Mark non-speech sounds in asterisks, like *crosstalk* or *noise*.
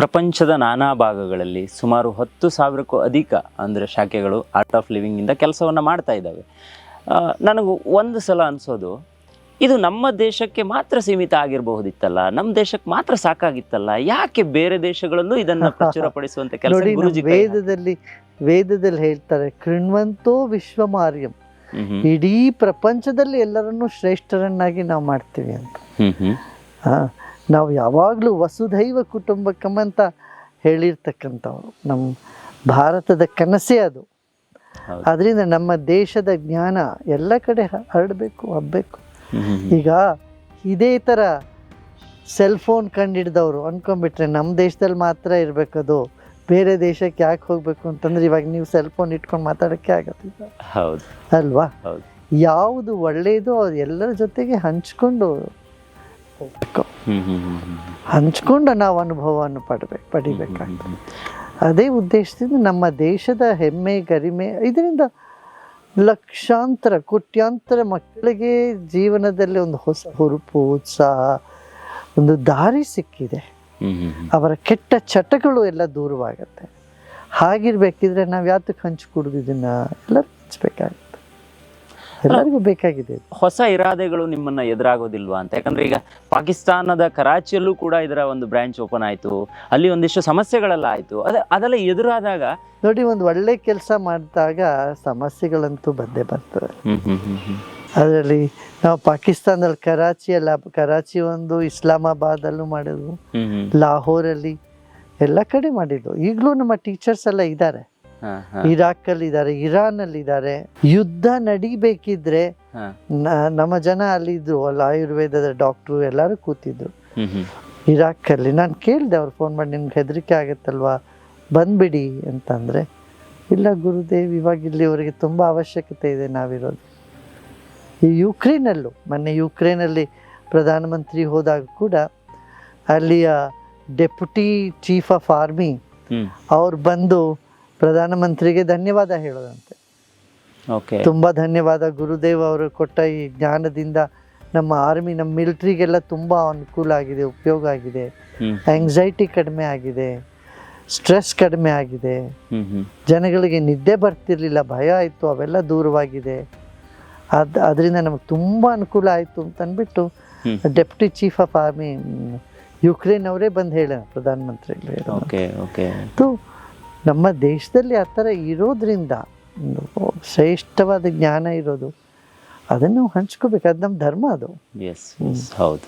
ಪ್ರಪಂಚದ ನಾನಾ ಭಾಗಗಳಲ್ಲಿ ಸುಮಾರು ಹತ್ತು ಸಾವಿರಕ್ಕೂ ಅಧಿಕ ಅಂದರೆ ಶಾಖೆಗಳು ಆರ್ಟ್ ಆಫ್ ಲಿವಿಂಗಿಂದ ಕೆಲಸವನ್ನು ಮಾಡ್ತಾ ಇದ್ದಾವೆ. ನನಗೂ ಒಂದು ಸಲ ಅನಿಸೋದು ಇದು ನಮ್ಮ ದೇಶಕ್ಕೆ ಮಾತ್ರ ಸೀಮಿತ ಆಗಿರಬಹುದಿತ್ತಲ್ಲ? ನಮ್ಮ ದೇಶಕ್ಕೆ ಮಾತ್ರ ಸಾಕಾಗಿತ್ತಲ್ಲ? ಯಾಕೆ ಬೇರೆ ದೇಶಗಳಲ್ಲೂ ಇದನ್ನ *laughs* ಪ್ರಚುರಪಡಿಸುವಂತ ಕೆಲಸ ವೇದದಲ್ಲಿ ವೇದದಲ್ಲಿ ಹೇಳ್ತಾರೆ ಕೃಣ್ವಂತೋ ವಿಶ್ವಮಾರ್ಯಂ. ಇಡೀ ಪ್ರಪಂಚದಲ್ಲಿ ಎಲ್ಲರನ್ನೂ ಶ್ರೇಷ್ಠರನ್ನಾಗಿ ನಾವು ಮಾಡ್ತೀವಿ ಅಂತ. ನಾವು ಯಾವಾಗಲೂ ವಸುಧೈವ ಕುಟುಂಬಕಂ ಅಂತ ಹೇಳಿರ್ತಕ್ಕಂಥವ್ರು. ನಮ್ಮ ಭಾರತದ ಕನಸೇ ಅದು. ಅದರಿಂದ ನಮ್ಮ ದೇಶದ ಜ್ಞಾನ ಎಲ್ಲ ಕಡೆ ಹರಡಬೇಕು ಹಬ್ಬಬೇಕು. ಈಗ ಇದೇ ಥರ ಸೆಲ್ ಫೋನ್ ಕಂಡಿಡ್ದವ್ರು ಅಂದ್ಕೊಂಡ್ಬಿಟ್ರೆ ನಮ್ಮ ದೇಶದಲ್ಲಿ ಮಾತ್ರ ಇರಬೇಕದು. ಬೇರೆ ದೇಶಕ್ಕೆ ಯಾಕೆ ಹೋಗಬೇಕು ಅಂತಂದ್ರೆ ಇವಾಗ ನೀವು ಸೆಲ್ ಫೋನ್ ಇಟ್ಕೊಂಡು ಮಾತಾಡೋಕ್ಕೆ ಆಗೋದಿಲ್ಲ ಹೌದು. ಅಲ್ವಾ? ಹೌದು. ಯಾವುದು ಒಳ್ಳೆಯದು ಅವ್ರು ಎಲ್ಲರ ಜೊತೆಗೆ ಹಂಚ್ಕೊಂಡು ಹೋಗ್ಬೇಕು. ಹಂಚ್ಕೊಂಡು ನಾವು ಅನುಭವವನ್ನು ಪಡಬೇಕು ಪಡಿಬೇಕಾಗ್ತದೆ. ಅದೇ ಉದ್ದೇಶದಿಂದ ನಮ್ಮ ದೇಶದ ಹೆಮ್ಮೆ ಗರಿಮೆ ಇದರಿಂದ ಲಕ್ಷಾಂತರ ಕೋಟ್ಯಾಂತರ ಮಕ್ಕಳಿಗೆ ಜೀವನದಲ್ಲಿ ಒಂದು ಹೊಸ ಹುರುಪು ಉತ್ಸಾಹ ಒಂದು ದಾರಿ ಸಿಕ್ಕಿದೆ. ಅವರ ಕೆಟ್ಟ ಚಟಗಳು ಎಲ್ಲ ದೂರವಾಗತ್ತೆ. ಹಾಗಿರ್ಬೇಕಿದ್ರೆ ನಾವು ಯಾತಕ್ಕೆ ಹಂಚಿಕೊಡೋದು ಇದನ್ನ ಎಲ್ಲ ಹಂಚ್ಬೇಕಾಗುತ್ತೆ. ಎಲ್ಲರಿಗೂ ಬೇಕಾಗಿದೆ ಹೊಸ ಇರಾದೆಗಳು ನಿಮ್ಮನ್ನ ಎದುರಾಗೋದಿಲ್ವಾ ಅಂತ. ಯಾಕಂದ್ರೆ ಈಗ ಪಾಕಿಸ್ತಾನದ ಕರಾಚಿಯಲ್ಲೂ ಕೂಡ ಇದರ ಒಂದು ಬ್ರಾಂಚ್ ಓಪನ್ ಆಯ್ತು. ಅಲ್ಲಿ ಒಂದಿಷ್ಟು ಸಮಸ್ಯೆಗಳೆಲ್ಲ ಆಯ್ತು. ಅದ ಅದೆಲ್ಲ ಎದುರಾದಾಗ ನೋಡಿ ಒಂದು ಒಳ್ಳೆ ಕೆಲಸ ಮಾಡಿದಾಗ ಸಮಸ್ಯೆಗಳಂತೂ ಬಂದೇ ಬರ್ತದೆ. ಅದರಲ್ಲಿ ನಾವು ಪಾಕಿಸ್ತಾನದಲ್ಲಿ ಕರಾಚಿ ಅಲ್ಲ ಕರಾಚಿ ಒಂದು ಇಸ್ಲಾಮಾಬಾದಲ್ಲೂ ಮಾಡಿದ್ವು. ಲಾಹೋರಲ್ಲಿ ಎಲ್ಲ ಕಡೆ ಮಾಡಿದ್ವು ಈಗಲೂ ನಮ್ಮ ಟೀಚರ್ಸ್ ಎಲ್ಲ ಇದ್ದಾರೆ. ಇರಾಕಲ್ಲಿ ಇದ್ದಾರೆ ಇರಾನಲ್ಲಿ ಇದ್ದಾರೆ ಯುದ್ಧ ನಡಿಬೇಕಿದ್ರೆ ನಮ್ಮ ಜನ ಅಲ್ಲಿ ಇದ್ರು ಅಲ್ಲಿ ಆಯುರ್ವೇದದ ಡಾಕ್ಟ್ರು ಎಲ್ಲರೂ ಕೂತಿದ್ರು. ಇರಾಕ್ ಅಲ್ಲಿ ನಾನು ಕೇಳಿದೆ ಅವ್ರು ಫೋನ್ ಮಾಡಿ ನಿಮ್ಗೆ ಹೆದರಿಕೆ ಆಗತ್ತಲ್ವಾ? ಬಂದ್ಬಿಡಿ ಅಂತಂದ್ರೆ ಇಲ್ಲ ಗುರುದೇವ್ ಇವಾಗ ಇಲ್ಲಿ ಅವರಿಗೆ ತುಂಬಾ ಅವಶ್ಯಕತೆ ಇದೆ ನಾವಿರೋದು. ಈ ಯುಕ್ರೇನಲ್ಲೂ ಮೊನ್ನೆ ಯುಕ್ರೇನಲ್ಲಿ ಪ್ರಧಾನಮಂತ್ರಿ ಹೋದಾಗ ಕೂಡ ಅಲ್ಲಿಯ ಡೆಪ್ಯುಟಿ ಚೀಫ್ ಆಫ್ ಆರ್ಮಿ ಅವ್ರು ಬಂದು ಪ್ರಧಾನಮಂತ್ರಿಗೆ ಧನ್ಯವಾದ ಹೇಳೋದಂತೆ. ಓಕೆ ತುಂಬ ಧನ್ಯವಾದ. ಗುರುದೇವ್ ಅವರು ಕೊಟ್ಟ ಈ ಜ್ಞಾನದಿಂದ ನಮ್ಮ ಆರ್ಮಿ ನಮ್ಮ ಮಿಲಿಟ್ರಿಗೆಲ್ಲ ತುಂಬ ಅನುಕೂಲ ಆಗಿದೆ ಉಪಯೋಗ ಆಗಿದೆ. ಆಂಗ್ಸೈಟಿ ಕಡಿಮೆ ಆಗಿದೆ. ಸ್ಟ್ರೆಸ್ ಕಡಿಮೆ ಆಗಿದೆ. ಜನಗಳಿಗೆ ನಿದ್ದೆ ಬರ್ತಿರ್ಲಿಲ್ಲ ಭಯ ಆಯಿತು ಅವೆಲ್ಲ ದೂರವಾಗಿದೆ. ಅದು ಅದರಿಂದ ನಮಗೆ ತುಂಬ ಅನುಕೂಲ ಆಯಿತು ಅಂತ deputy chief of army Ukraine ಅವರೇ ಬಂದು ಹೇಳ ಪ್ರಧಾನಮಂತ್ರಿಗಳು ನಮ್ಮ ದೇಶದಲ್ಲಿ ಆ ಥರ ಇರೋದ್ರಿಂದ ಶ್ರೇಷ್ಠವಾದ ಜ್ಞಾನ ಇರೋದು, ಅದನ್ನು ಹಂಚ್ಕೋಬೇಕು. ಅದು ನಮ್ಮ ಧರ್ಮ ಅದು. ಎಸ್ ಹೌದು.